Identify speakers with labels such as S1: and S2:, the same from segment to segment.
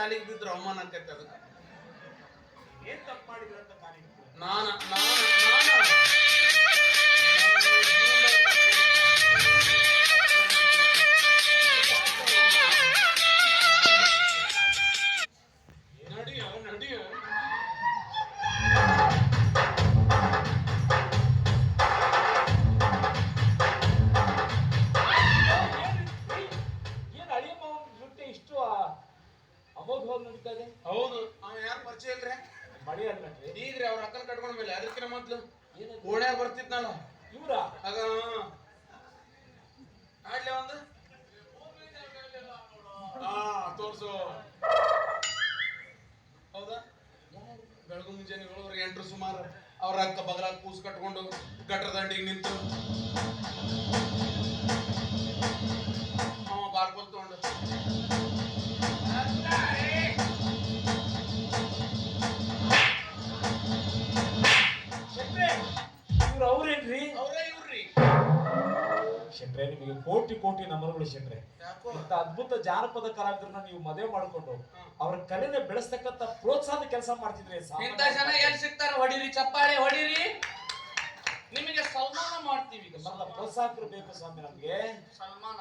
S1: ಕಾಲಿಗೆ ಬಿದ್ರೆ ಅವಮಾನ ಆಕೈತೆ ಅದಕ್ಕೆ.
S2: ಏನ್ ತಪ್ಪು ಮಾಡಿದ್ರ ಅಂತ ಕಾಲಿಗೆ
S1: ನಾನ ನಾನ
S2: ಮಳಿ ಅಲ್ಲನ್ರಿ
S1: ಈಗ್ರಿ ಅವ್ರ ಅಕ್ಕನ ಕಟ್ಕೊಂಡ ಮೇಲೆ ಅದಕ್ಕಿನ ಮೊದ್ಲು? ಓಣ್ಯಾಗ ಬರ್ತಿದ್ನಲ್ಲ
S2: ಇವ್ರ?
S1: ಆಗ ಆಡ್ಲೆ ಒಂದು. ಹಾ ತೋರ್ಸು. ಹೌದಾ? ಬೆಳಗು ಮುಂಜಾನೆ ಏಳುವರೆ ಎಂಟ್ರು ಸುಮಾರು. ಅವ್ರ ಅಕ್ಕ ಬಗಲಾಗ ಕೂಸ್ ಕಟ್ಕೊಂಡು ಗಟ್ರ ದಂಡಿಗೆ ನಿಂತು.
S2: ಶೆಟ್ರೆ ನಿಮಗೆ ಕೋಟಿ ಕೋಟಿ ನಮನಗಳು ಶೆಟ್ರೆ. ಇಂಥ ಅದ್ಭುತ ಜಾನಪದ ಕಲಾವಿದರನ್ನ ನೀವು ಮದುವೆ ಮಾಡಿಕೊಂಡು. ಅವ್ರ ಕಲೆನ ಬೆಳೆಸ್ತಕ್ಕಂಥ ಪ್ರೋತ್ಸಾಹದ ಕೆಲಸ ಮಾಡ್ತಿದ್ರೆ
S3: ಇಂಥ ಜನ ಹೊಡಿರಿ ಚಪ್ಪಾಳೆ ಹೊಡಿರಿ. ನಿಮಗೆ ಸಲ್ಮಾನ ಮಾಡ್ತೀವಿ ಈಗ.
S2: ಪ್ರೋತ್ಸಾಹಕರು ಬೇಕು ಸ್ವಾಮಿ ನಮ್ಗೆ.
S3: ಸಲ್ಮಾನ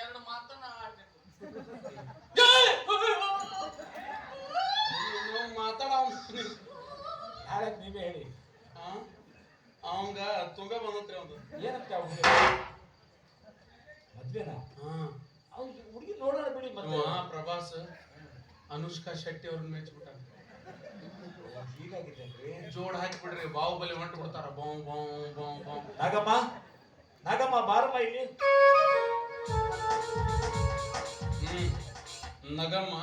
S3: ಎರಡು ಮಾತನ್ನ ಆಡ್ಬೇಕು.
S1: ಮಾತಾಡ
S2: ನೀವೇ ಹೇಳಿ.
S1: ಅವಂಗ ತುಂಗ ಬಂದತ್ರಿ ಒಂದು
S2: ಏನಂತ ಹುಡುಗಿ ಮದ್ವೆನಾ
S1: ಹಾ.
S2: ಅವ್ರು ಹುಡುಗಿ ನೋಡೋಣ ಬಿಡಿ ಮತ್ತೆ.
S1: ಪ್ರಭಾಸ್ ಅನುಷ್ಕಾ ಶೆಟ್ಟಿ ಅವ್ರನ್ನ ಮೆಚ್ಚಿಬಿಟ್ಟ
S2: ರೀ
S1: ಜೋಡ್ ಹಾಕ್ಬಿಡ್ರಿ ಬಾಹುಬಲಿ ಹೊಂಟು ಬಿಡ್ತಾರ. ಬೋಂ ಬೋಂ ಬೋಂ ಬೋಂ.
S2: ನಾಗಮ್ಮ ನಾಗಮ್ಮ ಬಾರಮ್ಮ ಇಲ್ಲಿ.
S1: ಹ್ಮ್ ನಗಮ್ಮ.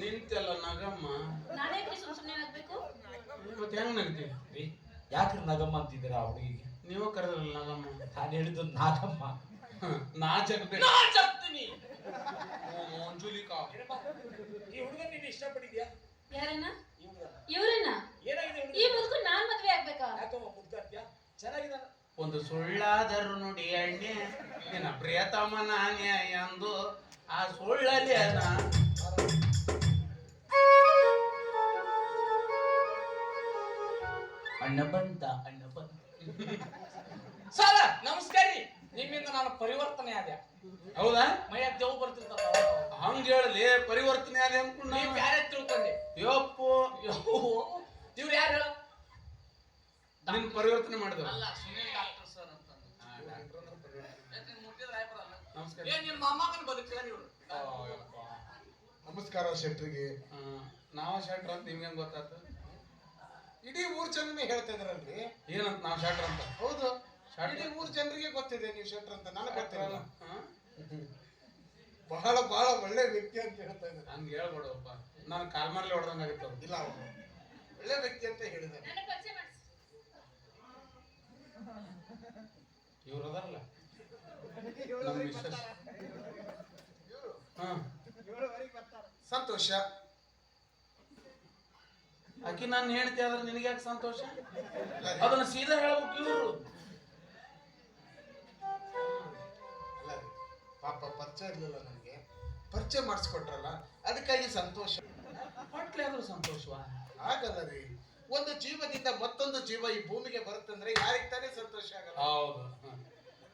S1: ನಿಂತೆಲ್ಲ ನಗಮ್ಮ?
S4: ನಾನೇಕ್ರಿ ಸುಮ್ ಸುಮ್ನೆ ಆಗ್ಬೇಕು
S1: ಮತ್ತೆ ಹೆಂಗ್ ನಗ್ತಿ
S2: ರೀ ಯಾಕ್ರಿ ನಗಮ್ಮ ಅಂತಿದ್ದೀರಾ ಆ ಹುಡುಗಿಗೆ?
S1: ನೀವ ಕರೆದ್ರಲ್ಲ ನಮ್ಮ
S2: ನಾನು ಹೇಳಿದ್ದು ನಾಗಮ್ಮ.
S1: ನಾ ಜಗ್ಬೇಕು
S3: ನಾ
S1: ಮಂಜುಲಿಕಾ.
S2: ಈ ನೀನು ಇಷ್ಟಪಟ್ಟಿದ್ಯಾ?
S4: ಯಾರನ್ನ?
S2: ಈ ಹುಡುಗ
S4: ಇವ್ರನ್ನ?
S2: ಏನಾಗಿದೆ
S4: ಈ ಮುದುಕು ನಾನ್ ಮದ್ವೆ ಆಗ್ಬೇಕಾ?
S2: ಯಾಕಮ್ಮ ಚೆನ್ನಾಗಿದ್ದಾನ?
S1: ಒಂದು ಸುಳ್ಳಾದರು ನುಡಿ ಅಣ್ಣೆ. ನಿನ್ನ ಪ್ರಿಯತಮ ನಾನೇ ಎಂದು ಆ ಸುಳ್ಳಲ್ಲಿ ಅದ.
S3: ಅಣ್ಣ ಬಂತ ಅಣ್ಣ ಸರ ನಮಸ್ಕಾರ ರೀ. ನಿಮ್ಮಿಂದ ನಾನು ಪರಿವರ್ತನೆ ಆದ್ಯ
S1: ಹೌದಾ?
S3: ಮೈಯ ದೇವ್ ಬರ್ತಿರ್ತಾರ.
S1: ಹಂಗ ಹೇಳಲಿ ಪರಿವರ್ತನೆ ಆದ ಅನ್ಕೊಂಡು
S3: ನೀವ್ ಯಾರೇ ತಿಳ್ಕೊಂಡೆ.
S1: ಯಪ್ಪು.
S3: ಇವ್ರು ಯಾರು?
S1: ನಿನ್ ಪರಿವರ್ತನೆ ಮಾಡಿದ್ರು
S3: ಅಲ್ಲ ಸುನೀಲ್ ಡಾಕ್ಟರ್ ಸರ್ ಅಂತ ನೀನ್
S1: ನಮಸ್ಕಾರ.
S3: ಏನ್ ನಿಮ್ ಮೊಮ್ಮಗನ್ ಬದುಕಿಲ್ಲ ಇವ್ರು
S5: ನಮಸ್ಕಾರ ಶೆಟ್ರಿಗೆ.
S1: ಆ, ನಾವ ಶೆಟ್ರ ಅಂತ ನಿಮ್ಗೆ ಗೊತ್ತಾಗ್ತದೆ ಗೊತ್ತಾತು?
S5: ಇಡೀ ಊರ್ ಜನನೇ ಹೇಳ್ತಾ ಇದ್ರಲ್ರಿ?
S1: ಏನಂತ ನಾವು ಶೆಟ್ರ್ ಅಂತ?
S5: ಹೌದು? ಇಡೀ ಊರ್ ಜನರಿಗೆ ಗೊತ್ತಿದೆ ನೀವು ಶೆಟ್ರ್ ಅಂತ. ನನಗೆ ಗೊತ್ತಿರಲ್ಲ
S1: ಹಾ?
S5: ಬಹಳ ಬಹಳ ಒಳ್ಳೆ ವ್ಯಕ್ತಿ ಅಂತ ಹೇಳ್ತಾ ಇದ್ದಾರೆ.
S1: ನಂಗೆ ಹೇಳ್ಬೇಡಪ್ಪ. ನಾನು ಕಾಲ್ಮಾರ್ಲಿ ಮಾಡ್ಲಿ ಆಗಿತ್ತು
S5: ಇಲ್ಲ ಅವನು. ಒಳ್ಳೆ ವ್ಯಕ್ತಿ ಅಂತ ಹೇಳಿದ್ದಾರೆ.
S1: ಇವ್ರು ಅದಾರಲ್ಲ?
S5: ಸಂತೋಷ.
S1: ಆಕಿ ನಾನು ಹೇಳ್ತಿ ಆದ್ರೆ ನಿನಗೆ ಯಾಕೆ ಸಂತೋಷ? ಅದನ್ನು ಸೀದಾ ಹೇಳ್ಬೇಕು ಇವರು.
S5: ಅಲ್ಲ ರೀ. ಪಾಪ ಪರಿಚಯ ಇರಲಿಲ್ಲ ನನಗೆ. ಪರಿಚಯ ಮಾಡಿಸ್ಕೊಟ್ರಲ್ಲ ಅದಕ್ಕಾಗಿ ಸಂತೋಷ.
S1: ಹೊಟ್ಲೆ ಆದ್ರೂ ಸಂತೋಷವಾ?
S5: ಆಗಲ್ಲ ರೀ. ಒಂದು ಜೀವದಿಂದ ಮತ್ತೊಂದು ಜೀವ ಈ ಭೂಮಿಗೆ ಬರುತ್ತಂದ್ರೆ ಯಾರಿಗೆ ತಾನೇ ಸಂತೋಷ ಆಗಲ್ಲ?
S1: ಹೌದು.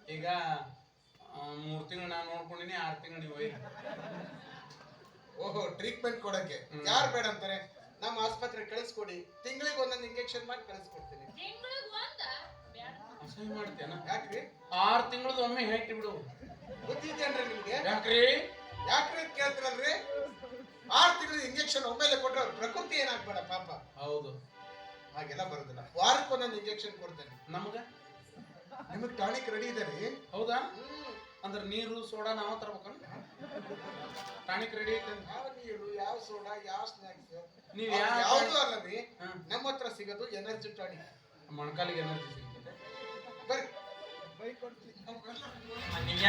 S1: ಈಗ ಮೂರು ತಿಂಗಳು ನಾನು ನೋಡ್ಕೊಂಡಿನಿ ಆರು ತಿಂಗಳು ನೀವು
S5: ಓಹೋ ಟ್ರೀಟ್ಮೆಂಟ್ ಕೊಡಕ್ಕೆ. ಯಾರು ಬೇಡ ಅಂತಾರೆ? ನಮ್ಮ ಆಸ್ಪತ್ರೆ ಕಳಿಸ್ಕೊಡಿ. ತಿಂಗಳಿಗೆ ಒಂದೊಂದು ಇಂಜೆಕ್ಷನ್ ಮಾಡಿ ಕಳಿಸ್ಕೊಡ್ತೀನಿ. ಯಾಕ್ರಿ?
S1: ಆರ್ ತಿಂಗಳದ ಒಮ್ಮೆ ಹೇಳ್ತಿ ಬಿಡು.
S5: ಇದೆಯನ್ರಿ ನಿಮ್ಗೆ?
S1: ಯಾಕ್ರಿ?
S5: ಯಾಕ್ರಿ ಕೇಳ್ತಿರಲ್ರಿ? ಆರು ತಿಂಗಳ ಇಂಜೆಕ್ಷನ್ ಒಮ್ಮೆಲೆ ಕೊಟ್ಟರೆ ಪ್ರಕೃತಿ ಏನಾಗ್ಬೇಡ ಪಾಪ.
S1: ಹೌದು.
S5: ಹಾಗೆಲ್ಲ ಬರೋದಿಲ್ಲ. ವಾರಕ್ಕೆ ಒಂದೊಂದು ಇಂಜೆಕ್ಷನ್ ಕೊಡ್ತೇನೆ.
S1: ನಮಗ?
S5: ನಿಮಗೆ ಟಾನಿಕ್ ರೆಡಿ ಇದೆ ರೀ?
S1: ಹೌದಾ? ಅಂದ್ರೆ ನೀರು ಸೋಡಾ ನಾವ ತರ್ಬೇಕನ್ ಟಾನಿಕ್ ರೆಡಿ
S5: ಯಾವ ನೀರು ಯಾವ ಸೋಡಾ ಯಾವ ಸ್ನಾಕ್ಸ್
S1: ನೀವ್ ಯಾವ
S5: ಯಾವುದು
S1: ಅಲ್ಲದೆ.
S5: ನಮ್ಮ ಹತ್ರ ಸಿಗೋದು ಎನರ್ಜಿ ಟಾನಿಕ್
S1: ಮೊಣಕಾಲಿಗೆ ಎನರ್ಜಿ ಸಿಗ್ತದೆ
S5: ಬರ್ರಿ.
S3: ನಿಮ್ಗೆ